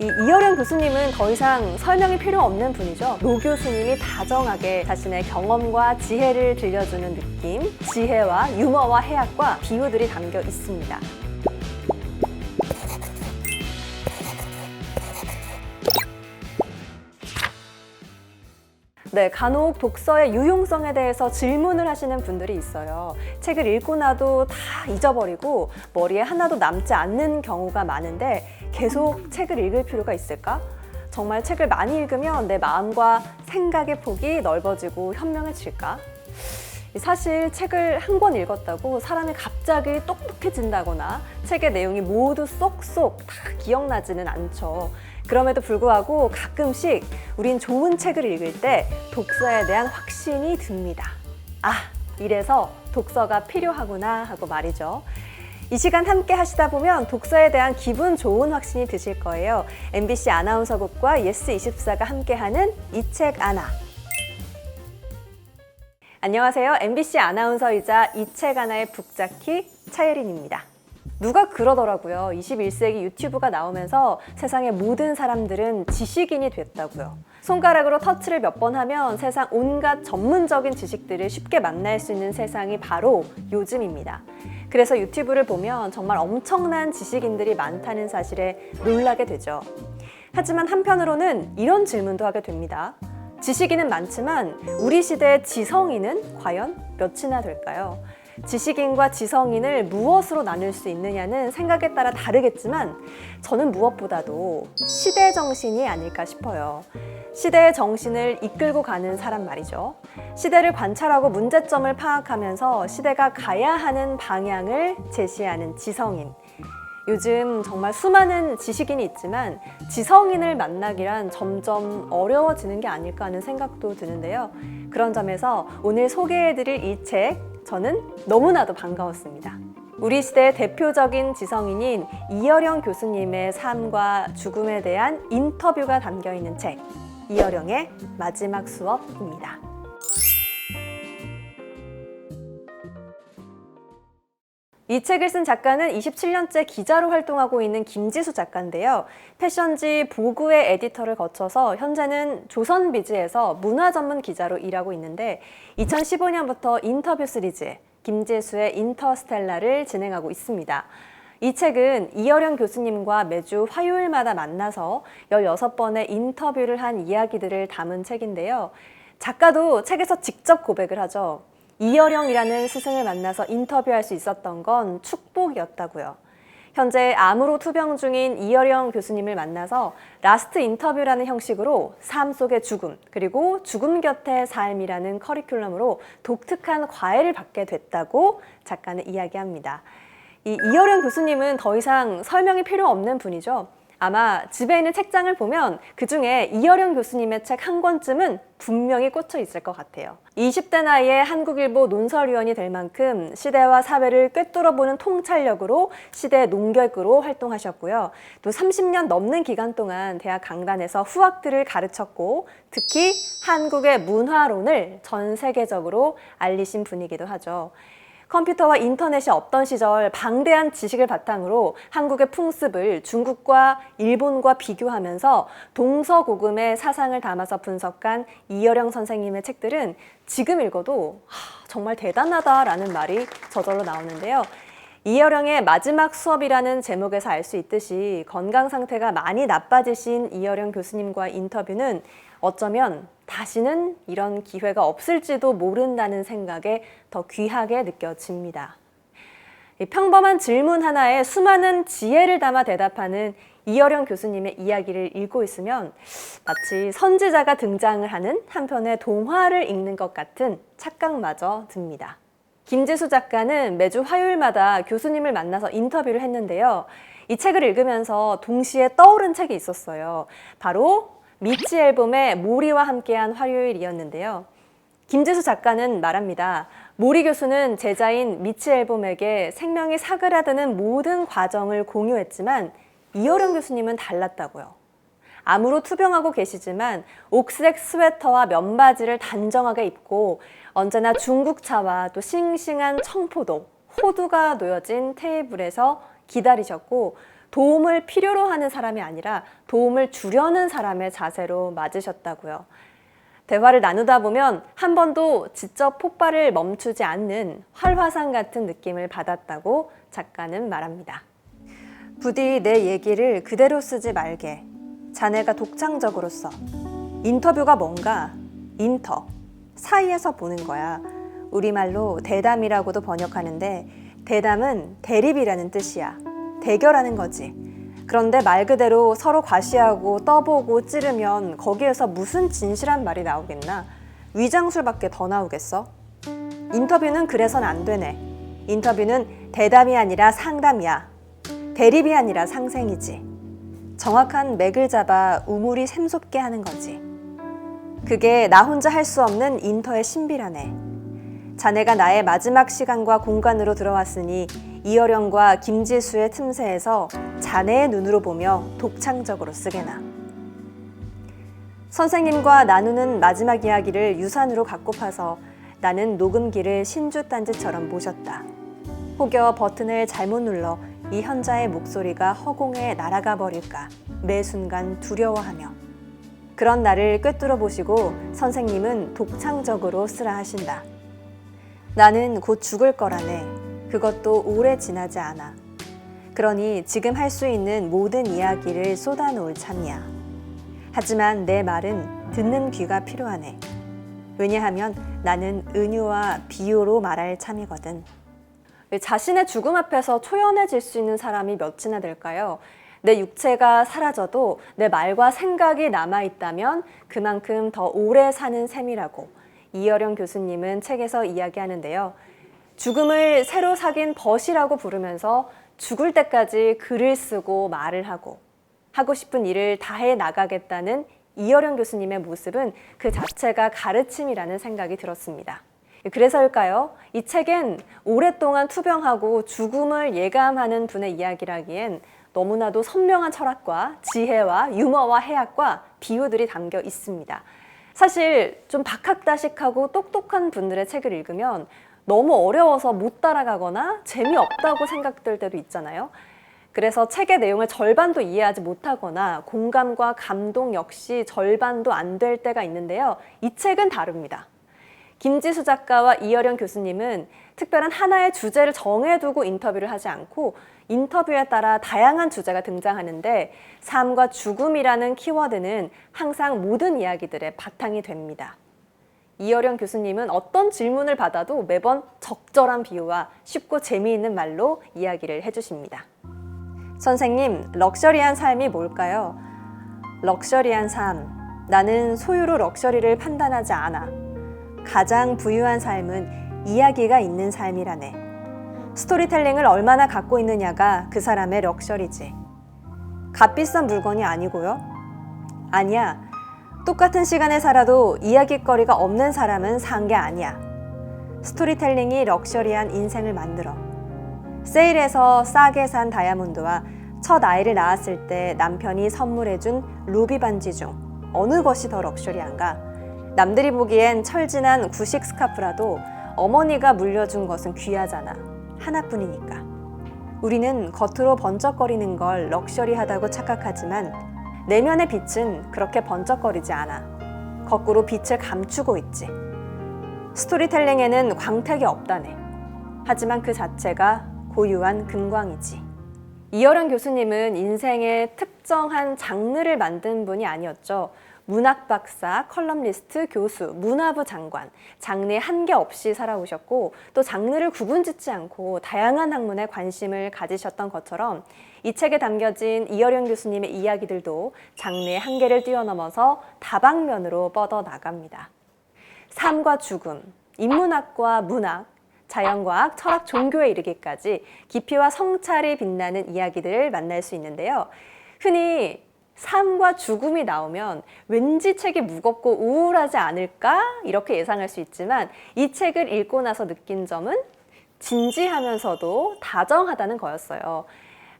이 이어령 교수님은 더 이상 설명이 필요 없는 분이죠. 노 교수님이 다정하게 자신의 경험과 지혜를 들려주는 느낌, 지혜와 유머와 해학과 비유들이 담겨 있습니다. 네, 간혹 독서의 유용성에 대해서 질문을 하시는 분들이 있어요. 책을 읽고 나도 다 잊어버리고 머리에 하나도 남지 않는 경우가 많은데 계속 책을 읽을 필요가 있을까? 정말 책을 많이 읽으면 내 마음과 생각의 폭이 넓어지고 현명해질까? 사실 책을 한 권 읽었다고 사람이 갑자기 똑똑해진다거나 책의 내용이 모두 쏙쏙 다 기억나지는 않죠. 그럼에도 불구하고 가끔씩 우린 좋은 책을 읽을 때 독서에 대한 확신이 듭니다. 아, 이래서 독서가 필요하구나 하고 말이죠. 이 시간 함께 하시다 보면 독서에 대한 기분 좋은 확신이 드실 거예요. MBC 아나운서국과 예스24가 함께하는 이 책 아나. 안녕하세요. MBC 아나운서이자 이책 하나의 북자키 차예린입니다. 누가 그러더라고요. 21세기 유튜브가 나오면서 세상의 모든 사람들은 지식인이 됐다고요. 손가락으로 터치를 몇 번 하면 세상 온갖 전문적인 지식들을 쉽게 만날 수 있는 세상이 바로 요즘입니다. 그래서 유튜브를 보면 정말 엄청난 지식인들이 많다는 사실에 놀라게 되죠. 하지만 한편으로는 이런 질문도 하게 됩니다. 지식인은 많지만 우리 시대의 지성인은 과연 몇이나 될까요? 지식인과 지성인을 무엇으로 나눌 수 있느냐는 생각에 따라 다르겠지만 저는 무엇보다도 시대 정신이 아닐까 싶어요. 시대의 정신을 이끌고 가는 사람 말이죠. 시대를 관찰하고 문제점을 파악하면서 시대가 가야 하는 방향을 제시하는 지성인. 요즘 정말 수많은 지식인이 있지만 지성인을 만나기란 점점 어려워지는 게 아닐까 하는 생각도 드는데요. 그런 점에서 오늘 소개해드릴 이 책, 저는 너무나도 반가웠습니다. 우리 시대의 대표적인 지성인인 이여령 교수님의 삶과 죽음에 대한 인터뷰가 담겨 있는 책, 이여령의 마지막 수업입니다. 이 책을 쓴 작가는 27년째 기자로 활동하고 있는 김지수 작가인데요. 패션지 보그의 에디터를 거쳐서 현재는 조선비즈에서 문화 전문 기자로 일하고 있는데 2015년부터 인터뷰 시리즈 김지수의 인터스텔라를 진행하고 있습니다. 이 책은 이여령 교수님과 매주 화요일마다 만나서 16번의 인터뷰를 한 이야기들을 담은 책인데요. 작가도 책에서 직접 고백을 하죠. 이여령이라는 스승을 만나서 인터뷰할 수 있었던 건 축복이었다고요. 현재 암으로 투병 중인 이여령 교수님을 만나서 라스트 인터뷰라는 형식으로 삶 속의 죽음, 그리고 죽음 곁의 삶이라는 커리큘럼으로 독특한 과외를 받게 됐다고 작가는 이야기합니다. 이 이여령 교수님은 더 이상 설명이 필요 없는 분이죠. 아마 집에 있는 책장을 보면 그 중에 이여령 교수님의 책 한 권쯤은 분명히 꽂혀 있을 것 같아요. 20대 나이에 한국일보 논설위원이 될 만큼 시대와 사회를 꿰뚫어보는 통찰력으로 시대 농객으로 활동하셨고요. 또 30년 넘는 기간 동안 대학 강단에서 후학들을 가르쳤고 특히 한국의 문화론을 전 세계적으로 알리신 분이기도 하죠. 컴퓨터와 인터넷이 없던 시절 방대한 지식을 바탕으로 한국의 풍습을 중국과 일본과 비교하면서 동서고금의 사상을 담아서 분석한 이여령 선생님의 책들은 지금 읽어도 하, 정말 대단하다라는 말이 저절로 나오는데요. 이여령의 마지막 수업이라는 제목에서 알 수 있듯이 건강 상태가 많이 나빠지신 이여령 교수님과 인터뷰는 어쩌면 다시는 이런 기회가 없을지도 모른다는 생각에 더 귀하게 느껴집니다. 이 평범한 질문 하나에 수많은 지혜를 담아 대답하는 이여령 교수님의 이야기를 읽고 있으면 마치 선지자가 등장을 하는 한편의 동화를 읽는 것 같은 착각마저 듭니다. 김지수 작가는 매주 화요일마다 교수님을 만나서 인터뷰를 했는데요. 이 책을 읽으면서 동시에 떠오른 책이 있었어요. 바로 미치 앨범의 모리와 함께한 화요일이었는데요. 김지수 작가는 말합니다. 모리 교수는 제자인 미치 앨범에게 생명이 사그라드는 모든 과정을 공유했지만 이호령 교수님은 달랐다고요. 암으로 투병하고 계시지만 옥색 스웨터와 면바지를 단정하게 입고 언제나 중국차와 또 싱싱한 청포도, 호두가 놓여진 테이블에서 기다리셨고 도움을 필요로 하는 사람이 아니라 도움을 주려는 사람의 자세로 맞으셨다고요. 대화를 나누다 보면 한 번도 지적 폭발을 멈추지 않는 활화산 같은 느낌을 받았다고 작가는 말합니다. 부디 내 얘기를 그대로 쓰지 말게. 자네가 독창적으로 써. 인터뷰가 뭔가? 인터. 사이에서 보는 거야. 우리말로 대담이라고도 번역하는데 대담은 대립이라는 뜻이야. 대결하는 거지. 그런데 말 그대로 서로 과시하고 떠보고 찌르면 거기에서 무슨 진실한 말이 나오겠나? 위장술밖에 더 나오겠어? 인터뷰는 그래선 안 되네. 인터뷰는 대담이 아니라 상담이야. 대립이 아니라 상생이지. 정확한 맥을 잡아 우물이 샘솟게 하는 거지. 그게 나 혼자 할 수 없는 인터의 신비라네. 자네가 나의 마지막 시간과 공간으로 들어왔으니 이어령과 김지수의 틈새에서 자네의 눈으로 보며 독창적으로 쓰게나. 선생님과 나누는 마지막 이야기를 유산으로 갖고 파서 나는 녹음기를 신주딴지처럼 모셨다. 혹여 버튼을 잘못 눌러 이 현자의 목소리가 허공에 날아가 버릴까 매 순간 두려워하며 그런 나를 꿰뚫어 보시고 선생님은 독창적으로 쓰라 하신다. 나는 곧 죽을 거라네. 그것도 오래 지나지 않아. 그러니 지금 할 수 있는 모든 이야기를 쏟아놓을 참이야. 하지만 내 말은 듣는 귀가 필요하네. 왜냐하면 나는 은유와 비유로 말할 참이거든. 자신의 죽음 앞에서 초연해질 수 있는 사람이 몇이나 될까요? 내 육체가 사라져도 내 말과 생각이 남아있다면 그만큼 더 오래 사는 셈이라고 이어령 교수님은 책에서 이야기하는데요. 죽음을 새로 사귄 벗이라고 부르면서 죽을 때까지 글을 쓰고 말을 하고 하고 싶은 일을 다해 나가겠다는 이어령 교수님의 모습은 그 자체가 가르침이라는 생각이 들었습니다. 그래서일까요? 이 책엔 오랫동안 투병하고 죽음을 예감하는 분의 이야기라기엔 너무나도 선명한 철학과 지혜와 유머와 해학과 비유들이 담겨 있습니다. 사실 좀 박학다식하고 똑똑한 분들의 책을 읽으면 너무 어려워서 못 따라가거나 재미없다고 생각될 때도 있잖아요. 그래서 책의 내용을 절반도 이해하지 못하거나 공감과 감동 역시 절반도 안 될 때가 있는데요. 이 책은 다릅니다. 김지수 작가와 이어령 교수님은 특별한 하나의 주제를 정해두고 인터뷰를 하지 않고 인터뷰에 따라 다양한 주제가 등장하는데 삶과 죽음이라는 키워드는 항상 모든 이야기들의 바탕이 됩니다. 이어령 교수님은 어떤 질문을 받아도 매번 적절한 비유와 쉽고 재미있는 말로 이야기를 해주십니다. 선생님, 럭셔리한 삶이 뭘까요? 럭셔리한 삶. 나는 소유로 럭셔리를 판단하지 않아. 가장 부유한 삶은 이야기가 있는 삶이라네. 스토리텔링을 얼마나 갖고 있느냐가 그 사람의 럭셔리지. 값비싼 물건이 아니고요. 아니야. 똑같은 시간에 살아도 이야기거리가 없는 사람은 산 게 아니야. 스토리텔링이 럭셔리한 인생을 만들어. 세일에서 싸게 산 다이아몬드와 첫 아이를 낳았을 때 남편이 선물해준 루비 반지 중 어느 것이 더 럭셔리한가? 남들이 보기엔 철진한 구식 스카프라도 어머니가 물려준 것은 귀하잖아. 하나뿐이니까. 우리는 겉으로 번쩍거리는 걸 럭셔리하다고 착각하지만 내면의 빛은 그렇게 번쩍거리지 않아. 거꾸로 빛을 감추고 있지. 스토리텔링에는 광택이 없다네. 하지만 그 자체가 고유한 금광이지. 이어령 교수님은 인생의 특정한 장르를 만든 분이 아니었죠. 문학 박사, 컬럼리스트, 교수, 문화부 장관, 장르에 한계 없이 살아오셨고 또 장르를 구분짓지 않고 다양한 학문에 관심을 가지셨던 것처럼 이 책에 담겨진 이어령 교수님의 이야기들도 장르의 한계를 뛰어넘어서 다방면으로 뻗어 나갑니다. 삶과 죽음, 인문학과 문학, 자연과학, 철학, 종교에 이르기까지 깊이와 성찰이 빛나는 이야기들을 만날 수 있는데요. 흔히 삶과 죽음이 나오면 왠지 책이 무겁고 우울하지 않을까 이렇게 예상할 수 있지만 이 책을 읽고 나서 느낀 점은 진지하면서도 다정하다는 거였어요.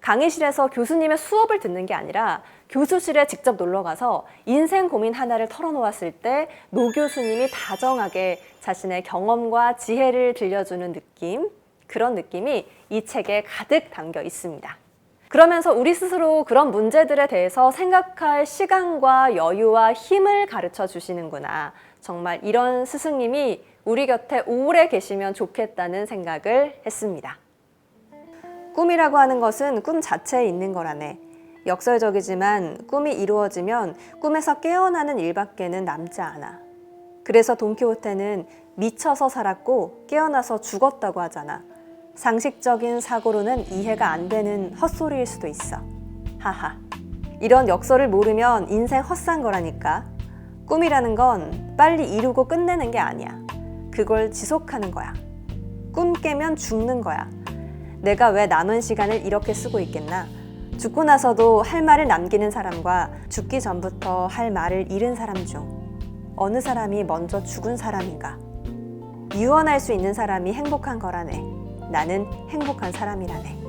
강의실에서 교수님의 수업을 듣는 게 아니라 교수실에 직접 놀러 가서 인생 고민 하나를 털어놓았을 때 노 교수님이 다정하게 자신의 경험과 지혜를 들려주는 느낌, 그런 느낌이 이 책에 가득 담겨 있습니다. 그러면서 우리 스스로 그런 문제들에 대해서 생각할 시간과 여유와 힘을 가르쳐 주시는구나. 정말 이런 스승님이 우리 곁에 오래 계시면 좋겠다는 생각을 했습니다. 꿈이라고 하는 것은 꿈 자체에 있는 거라네. 역설적이지만 꿈이 이루어지면 꿈에서 깨어나는 일밖에는 남지 않아. 그래서 돈키호테는 미쳐서 살았고 깨어나서 죽었다고 하잖아. 상식적인 사고로는 이해가 안 되는 헛소리일 수도 있어. 하하. 이런 역설을 모르면 인생 헛산 거라니까. 꿈이라는 건 빨리 이루고 끝내는 게 아니야. 그걸 지속하는 거야. 꿈 깨면 죽는 거야. 내가 왜 남은 시간을 이렇게 쓰고 있겠나? 죽고 나서도 할 말을 남기는 사람과 죽기 전부터 할 말을 잃은 사람 중 어느 사람이 먼저 죽은 사람인가? 유언할 수 있는 사람이 행복한 거라네. 나는 행복한 사람이라네.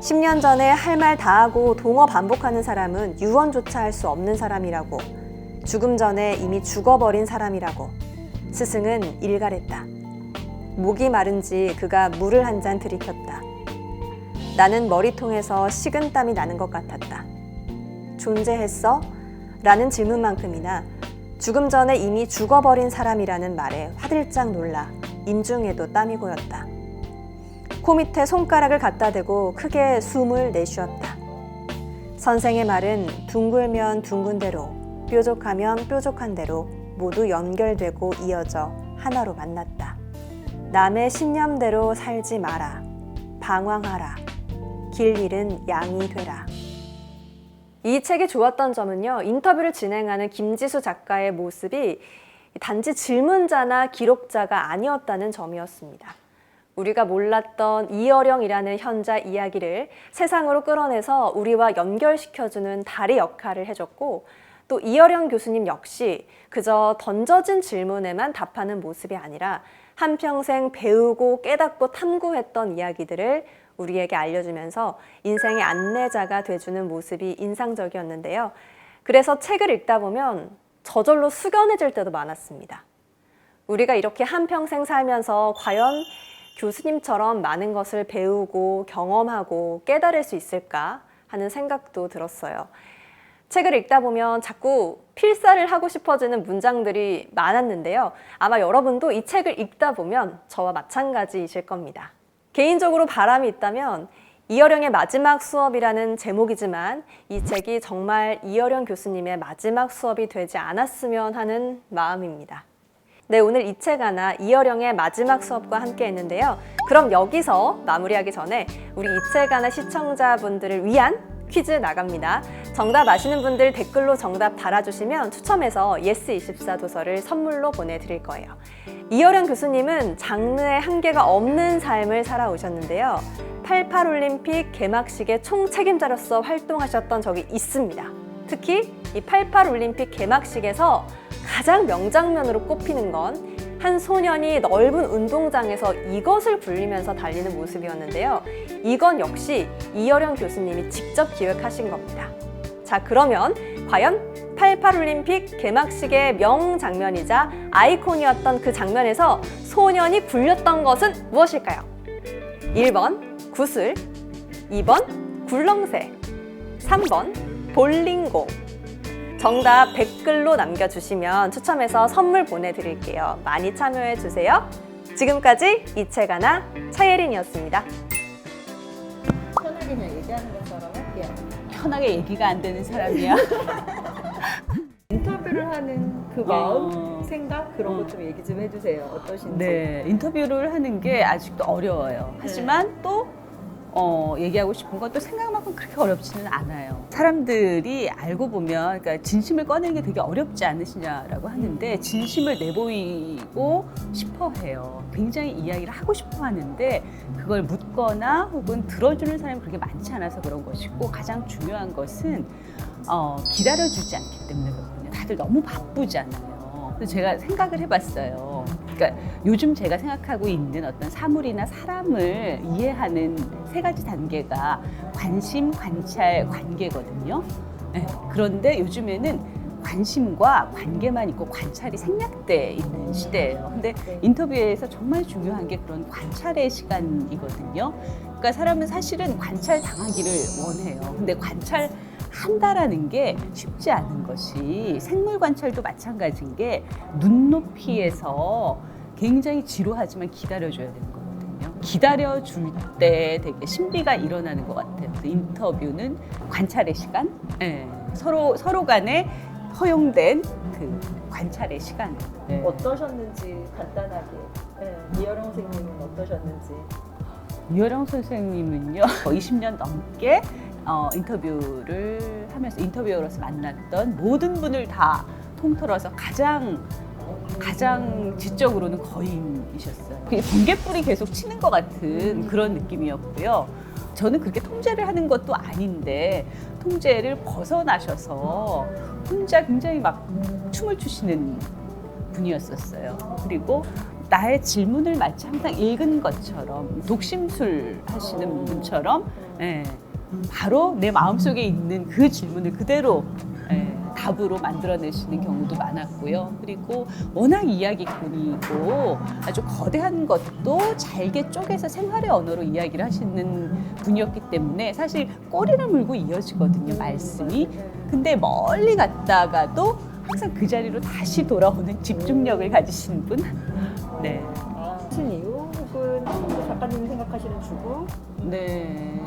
10년 전에 할 말 다 하고 동어 반복하는 사람은 유언조차 할 수 없는 사람이라고. 죽음 전에 이미 죽어버린 사람이라고. 스승은 일갈했다. 목이 마른지 그가 물을 한 잔 들이켰다. 나는 머리통에서 식은 땀이 나는 것 같았다. 존재했어? 라는 질문만큼이나 죽음 전에 이미 죽어버린 사람이라는 말에 화들짝 놀라 인중에도 땀이 고였다. 코 밑에 손가락을 갖다 대고 크게 숨을 내쉬었다. 선생의 말은 둥글면 둥근 대로, 뾰족하면 뾰족한 대로 모두 연결되고 이어져 하나로 만났다. 남의 신념대로 살지 마라. 방황하라. 길 잃은 양이 되라. 이 책이 좋았던 점은요, 인터뷰를 진행하는 김지수 작가의 모습이 단지 질문자나 기록자가 아니었다는 점이었습니다. 우리가 몰랐던 이어령이라는 현자 이야기를 세상으로 끌어내서 우리와 연결시켜주는 다리 역할을 해줬고, 또 이어령 교수님 역시 그저 던져진 질문에만 답하는 모습이 아니라 한평생 배우고 깨닫고 탐구했던 이야기들을 우리에게 알려주면서 인생의 안내자가 돼주는 모습이 인상적이었는데요. 그래서 책을 읽다 보면 저절로 숙연해질 때도 많았습니다. 우리가 이렇게 한평생 살면서 과연 교수님처럼 많은 것을 배우고 경험하고 깨달을 수 있을까 하는 생각도 들었어요. 책을 읽다 보면 자꾸 필사를 하고 싶어지는 문장들이 많았는데요. 아마 여러분도 이 책을 읽다 보면 저와 마찬가지이실 겁니다. 개인적으로 바람이 있다면 이어령의 마지막 수업이라는 제목이지만 이 책이 정말 이어령 교수님의 마지막 수업이 되지 않았으면 하는 마음입니다. 네, 오늘 이 책 하나 이어령의 마지막 수업과 함께 했는데요. 그럼 여기서 마무리하기 전에 우리 이 책 하나 시청자분들을 위한 퀴즈 나갑니다. 정답 아시는 분들 댓글로 정답 달아주시면 추첨해서 예스24 도서를 선물로 보내드릴 거예요. 이어령 교수님은 장르의 한계가 없는 삶을 살아오셨는데요. 88 올림픽 개막식의 총 책임자로서 활동하셨던 적이 있습니다. 특히 이 88 올림픽 개막식에서 가장 명장면으로 꼽히는 건 한 소년이 넓은 운동장에서 이것을 굴리면서 달리는 모습이었는데요. 이건 역시 이어령 교수님이 직접 기획하신 겁니다. 자, 그러면 과연 88 올림픽 개막식의 명장면이자 아이콘이었던 그 장면에서 소년이 굴렸던 것은 무엇일까요? 1번 구슬, 2번 굴렁쇠, 3번 볼링공. 정답 댓글로 남겨주시면 추첨해서 선물 보내드릴게요. 많이 참여해주세요. 지금까지 이채가나 차예린이었습니다. 편하게 그냥 얘기하는 것처럼 할게요. 편하게 얘기가 안 되는 사람이야. 인터뷰를 하는 그 어. 마음, 생각 그런 어. 것좀 얘기 좀 해주세요. 어떠신지. 네, 인터뷰를 하는 게 아직도 어려워요. 하지만 또 어, 얘기하고 싶은 건또 생각만큼 그렇게 어렵지는 않아요. 사람들이 알고 보면, 그러니까 진심을 꺼내는 게 되게 어렵지 않으시냐라고 하는데, 진심을 내보이고 싶어 해요. 굉장히 이야기를 하고 싶어 하는데, 그걸 묻거나 혹은 들어주는 사람이 그렇게 많지 않아서 그런 것이고, 가장 중요한 것은, 어, 기다려주지 않기 때문에 그렇거든요. 다들 너무 바쁘잖아요. 그래서 제가 생각을 해봤어요. 그러니까 요즘 제가 생각하고 있는 어떤 사물이나 사람을 이해하는 세 가지 단계가 관심, 관찰, 관계거든요. 네, 그런데 요즘에는 관심과 관계만 있고 관찰이 생략돼 있는 시대예요. 근데 네. 인터뷰에서 정말 중요한 게 그런 관찰의 시간이거든요. 그러니까 사람은 사실은 관찰 당하기를 원해요. 근데 관찰 한다라는 게 쉽지 않은 것이 생물 관찰도 마찬가지인 게 눈높이에서 굉장히 지루하지만 기다려줘야 되는 거거든요. 기다려줄 때 되게 신비가 일어나는 것 같아요. 그래서 인터뷰는 관찰의 시간, 예. 서로 서로 간에 허용된 그 관찰의 시간. 예. 어떠셨는지 간단하게. 네. 이여령 선생님은 어떠셨는지. 유여령 선생님은요 20년 넘게 어, 인터뷰를 하면서 인터뷰어로서 만났던 모든 분을 다 통틀어서 가장 가장 지적으로는 거인이셨어요. 번개불이 계속 치는 것 같은 그런 느낌이었고요. 저는 그렇게 통제를 하는 것도 아닌데 통제를 벗어나셔서 혼자 굉장히 막 춤을 추시는 분이었었어요. 그리고 나의 질문을 마치 항상 읽은 것처럼 독심술 하시는 분처럼 예, 바로 내 마음속에 있는 그 질문을 그대로 예, 답으로 만들어내시는 경우도 많았고요. 그리고 워낙 이야기꾼이고 아주 거대한 것도 잘게 쪼개서 생활의 언어로 이야기를 하시는 분이었기 때문에 사실 꼬리를 물고 이어지거든요, 말씀이. 근데 멀리 갔다가도 항상 그 자리로 다시 돌아오는 집중력을 가지신 분. 네. 아, 무슨 이유 혹은 또 작가님이 생각하시는 죽음? 네.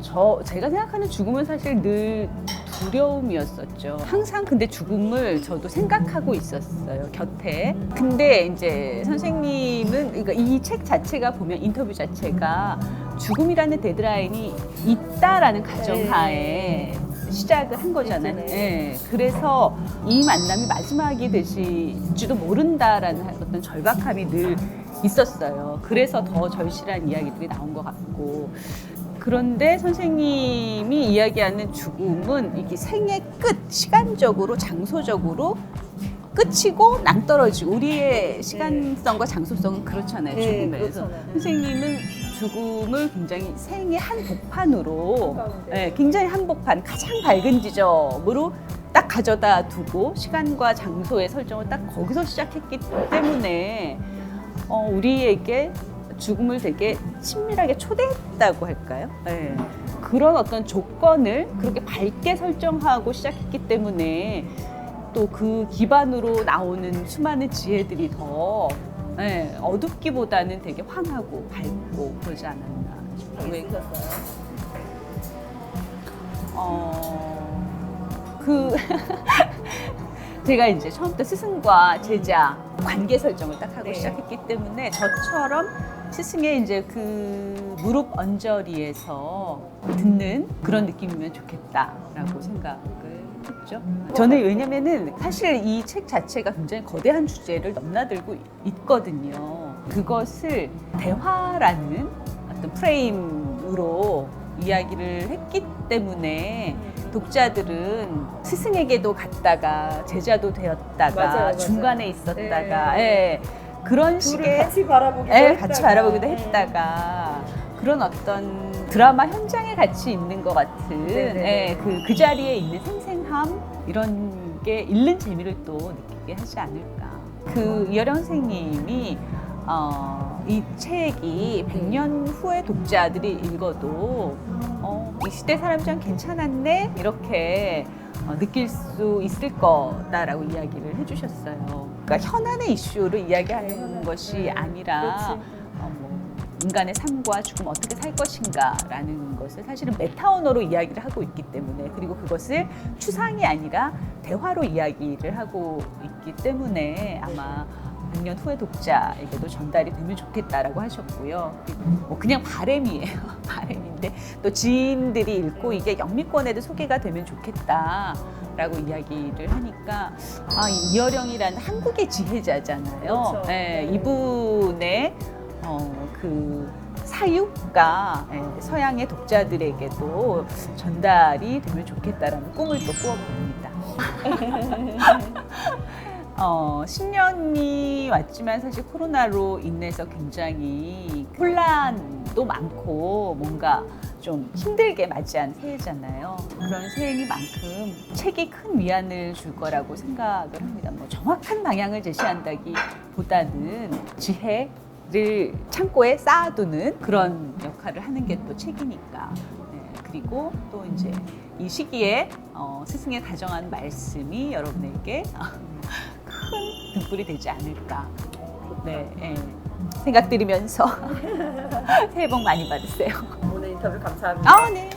저 제가 생각하는 죽음은 사실 늘 두려움이었었죠. 항상 근데 죽음을 저도 생각하고 있었어요 곁에. 근데 이제 선생님은 그러니까 이 책 자체가 보면 인터뷰 자체가 죽음이라는 데드라인이 있다라는 가정하에 시작을 한 거잖아요. 네. 예. 그래서 이 만남이 마지막이 되실지도 모른다라는 어떤 절박함이 늘 있었어요. 그래서 더 절실한 이야기들이 나온 것 같고. 그런데 선생님이 이야기하는 죽음은 이게 생의 끝, 시간적으로, 장소적으로 끝이고 낭떨어지고 우리의 시간성과 장소성은 그렇잖아요. 네, 죽음에서 그렇잖아요. 선생님은 죽음을 굉장히 생의 한복판으로 가운데. 네, 굉장히 한복판 가장 밝은 지점으로 딱 가져다 두고 시간과 장소의 설정을 딱 거기서 시작했기 때문에 어, 우리에게 죽음을 되게 친밀하게 초대했다고 할까요? 네. 그런 어떤 조건을 그렇게 밝게 설정하고 시작했기 때문에 또 그 기반으로 나오는 수많은 지혜들이 더 네, 어둡기보다는 되게 환하고 밝고 그러지 않았나 싶어요. 왜 있으셨어요? 어, 그 제가 이제 처음부터 스승과 제자 관계 설정을 딱 하고 네. 시작했기 때문에 저처럼 스승의 이제 그 무릎 언저리에서 듣는 그런 느낌이면 좋겠다라고 생각을 했죠. 저는 왜냐면은 사실 이 책 자체가 굉장히 거대한 주제를 넘나들고 있거든요. 그것을 대화라는 어떤 프레임으로 이야기를 했기 때문에 독자들은 스승에게도 갔다가 제자도 되었다가 맞아요, 맞아요. 중간에 있었다가 네. 예, 그런 둘을 식의 같이 바라보기도 예, 했다가. 같이 바라보기도 네. 했다가 그런 어떤 드라마 현장에 같이 있는 것 같은 네네. 예, 그, 그 자리에 있는 생생함 이런 게 읽는 재미를 또 느끼게 하지 않을까. 그 이여령 선생님이 어, 이 책이 100년 후에 독자들이 읽어도 어, 이 시대 사람 좀 괜찮았네 이렇게 어, 느낄 수 있을 거다라고 이야기를 해주셨어요. 그러니까 현안의 이슈를 이야기하는 것이 아니라. 어, 뭐 인간의 삶과 죽음 어떻게 살 것인가라는 것을 사실은 메타 언어로 이야기를 하고 있기 때문에 그리고 그것을 추상이 아니라 대화로 이야기를 하고 있기 때문에 아마 100년 후의 독자에게도 전달이 되면 좋겠다라고 하셨고요. 뭐 그냥 바램이에요. 바램인데 또 지인들이 읽고 이게 영미권에도 소개가 되면 좋겠다라고 이야기를 하니까 아, 이 이어령이라는 한국의 지혜자잖아요. 그렇죠. 네, 이분의 어, 그 사유가 예, 서양의 독자들에게도 전달이 되면 좋겠다라는 꿈을 또 꾸어봅니다. 어, 신년이 왔지만 사실 코로나로 인해서 굉장히 혼란도 많고 뭔가 좀 힘들게 맞이한 새해잖아요. 그런 새해니만큼 책이 큰 위안을 줄 거라고 생각을 합니다. 뭐 정확한 방향을 제시한다기보다는 지혜, 를 창고에 쌓아두는 그런 역할을 하는 게 또 책이니까. 네, 그리고 또 이제 이 시기에 어, 스승의 다정한 말씀이 여러분에게 큰 등불이 되지 않을까. 네, 예. 생각 드리면서 새해 복 많이 받으세요. 오늘 인터뷰 감사합니다. 아, 네.